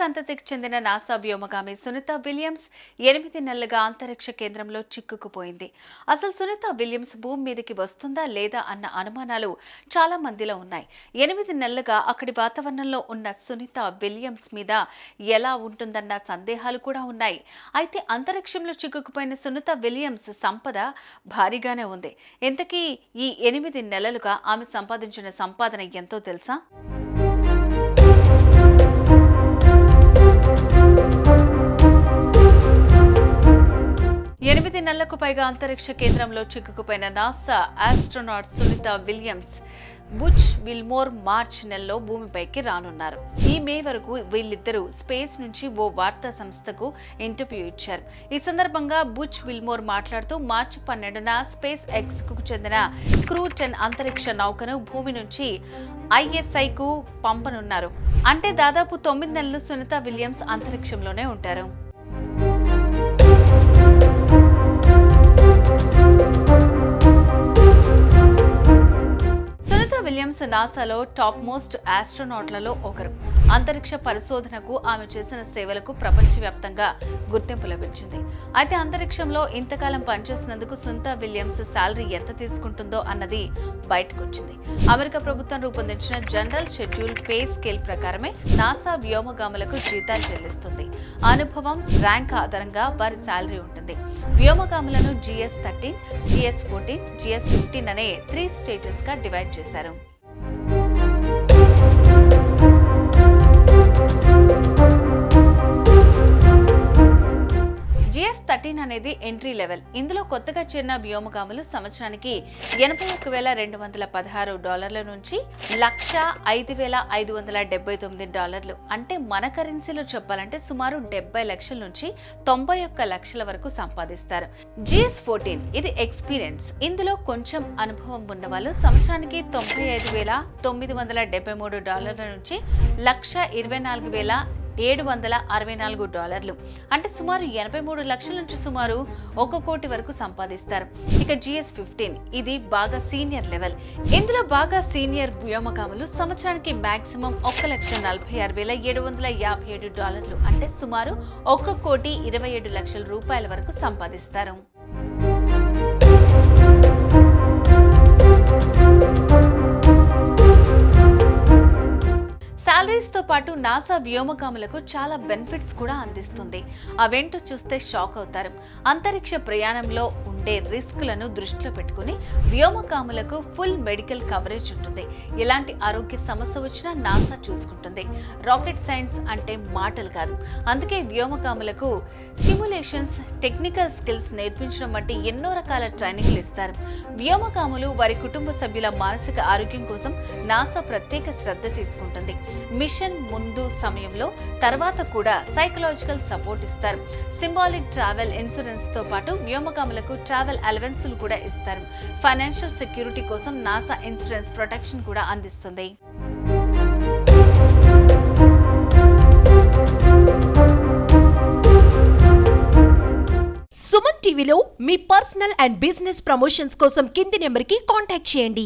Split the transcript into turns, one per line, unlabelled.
సంతతికి చెందిన NASA వ్యోమగామి Sunitha Williams ఎనిమిది నెలలుగా అంతరిక్ష కేంద్రంలో చిక్కుకుపోయింది. అసలు సునీత విలియమ్స్ భూమి మీదకి వస్తుందా లేదా అన్న అనుమానాలు చాలా మందిలో ఉన్నాయి. ఎనిమిది నెలలుగా అక్కడి వాతావరణంలో ఉన్న సునీత విలియమ్స్ మీద ఎలా ఉంటుందన్న సందేహాలు కూడా ఉన్నాయి. అయితే అంతరిక్షంలో చిక్కుకుపోయిన సునీత విలియమ్స్ సంపద భారీగానే ఉంది. ఇంతకీ ఈ ఎనిమిది నెలలుగా ఆమె సంపాదించిన సంపాదన ఎంతో తెలుసా? ఎనిమిది నెలలకు పైగా అంతరిక్ష కేంద్రంలో చిక్కుకుపోయిన NASA astronaut Sunita Williams Butch Wilmore March నెలలో భూమిపైకి రానున్నారు. ఈ మే వరకు వీళ్ళిద్దరూ స్పేస్ నుంచి ఓ వార్తా సంస్థకు ఇంటర్వ్యూ ఇచ్చారు. ఈ సందర్భంగా బుచ్ విల్మోర్ మాట్లాడుతూ మార్చి పన్నెండున స్పేస్ ఎక్స్కు చెందిన క్రూ టెన్ అంతరిక్ష నౌకను భూమి నుంచి ఐఎస్ఐకు పంపనున్నారు. అంటే దాదాపు తొమ్మిది నెలలు సునీత విలియమ్స్ అంతరిక్షంలోనే ఉంటారు. నాసాలో టాప్ మోస్ట్ ఆస్ట్రోనాట్లలో ఒకరు. అంతరిక్ష పరిశోధనకు ఆమె చేసిన సేవలకు ప్రపంచవ్యాప్తంగా గుర్తింపు లభించింది. అయితే అంతరిక్షంలో ఇంతకాలం పనిచేసినందుకు సునీత విలియమ్స్ శాలరీ ఎంత తీసుకుంటుందో అన్నది బయటకొచ్చింది. అమెరికా ప్రభుత్వం రూపొందించిన జనరల్ షెడ్యూల్ పే స్కేల్ ప్రకారమే నాసా వ్యోమగాములకు జీతాలు చెల్లిస్తుంది. అనుభవం ర్యాంక్ ఆధారంగా వారి శాలరీ ఉంటుంది. వ్యోమగాములను GS thirteen GS fourteen GS fifteen అనే త్రీ స్టేజెస్గా డివైడ్ చేశారు. ఫోర్టీన్ అనేది ఎంట్రీ లెవెల్. ఇందులో కొత్తగా చేరిన వ్యోమగాములు సంవత్సరానికి ఎనభై ఒక్క వేల రెండు వందల పదహారు డాలర్ల నుంచి లక్ష ఐదు వేల ఐదు వందల డెబ్బై తొమ్మిది డాలర్లు. అంటే మన కరెన్సీలో చెప్పాలంటే సుమారు డెబ్బై లక్షల నుంచి తొంభై ఒక్క లక్షల వరకు సంపాదిస్తారు. జిఎస్ ఫోర్టీన్ ఇది ఎక్స్పీరియన్స్. ఇందులో కొంచెం అనుభవం ఉన్న వాళ్ళు సంవత్సరానికి తొంభై ఐదు వేల తొమ్మిది వందల డెబ్బై మూడు డాలర్ల నుంచి లక్ష ఇరవై నాలుగు వేల ఏడు వందల అరవై నాలుగు డాలర్లు. అంటే సుమారు ఎనభై మూడు లక్షల నుంచి సుమారు ఒక కోటి వరకు సంపాదిస్తారు. ఇక జిఎస్ ఫిఫ్టీన్ ఇది బాగా సీనియర్ లెవెల్. ఇందులో బాగా సీనియర్ వ్యోమగాములు సంవత్సరానికి మాక్సిమం ఒక్క లక్ష నలభై ఆరు వేల ఏడు వందల యాభై ఏడు డాలర్లు. అంటే సుమారు ఒక కోటి ఇరవై ఏడు లక్షల రూపాయల వరకు సంపాదిస్తారు. పాటు నాసా వ్యోమగాములకు చాలా బెనిఫిట్స్ కూడా అందిస్తుంది. అవేంటో చూస్తే షాక్ అవుతారు. అంతరిక్ష ప్రయాణంలో ఉండే రిస్క్లను దృష్టిలో పెట్టుకుని వ్యోమగాములకు ఫుల్ మెడికల్ కవరేజ్ ఉంటుంది. ఎలాంటి ఆరోగ్య సమస్య వచ్చినా నాసా చూసుకుంటుంది. రాకెట్ సైన్స్ అంటే మాటలు కాదు. అందుకే వ్యోమగాములకు సిమ్యులేషన్స్ టెక్నికల్ స్కిల్స్ నేర్పించడం వంటి ఎన్నో రకాల ట్రైనింగ్లు ఇస్తారు. వ్యోమకాములు వారి కుటుంబ సభ్యుల మానసిక ఆరోగ్యం కోసం నాసా ప్రత్యేక శ్రద్ధ తీసుకుంటుంది. మిషన్ ముందు సమయంలో తర్వాత కూడా సైకలాజికల్ సపోర్ట్ ఇస్తారు. సింబాలిక్ ట్రావెల్ ఇన్సూరెన్స్తో పాటు వ్యోమగాములకు ట్రావెల్ అలవెన్సులు కూడా ఇస్తారు. ఫైనాన్షియల్ సెక్యూరిటీ కోసం నాసా ఇన్సూరెన్స్ ప్రొటెక్షన్ కూడా అందిస్తుంది.
సుమన్ టీవీలో మీ పర్సనల్ అండ్ బిజినెస్ ప్రమోషన్స్ కోసం కింది నెంబర్కి కాంటాక్ట్ చేయండి.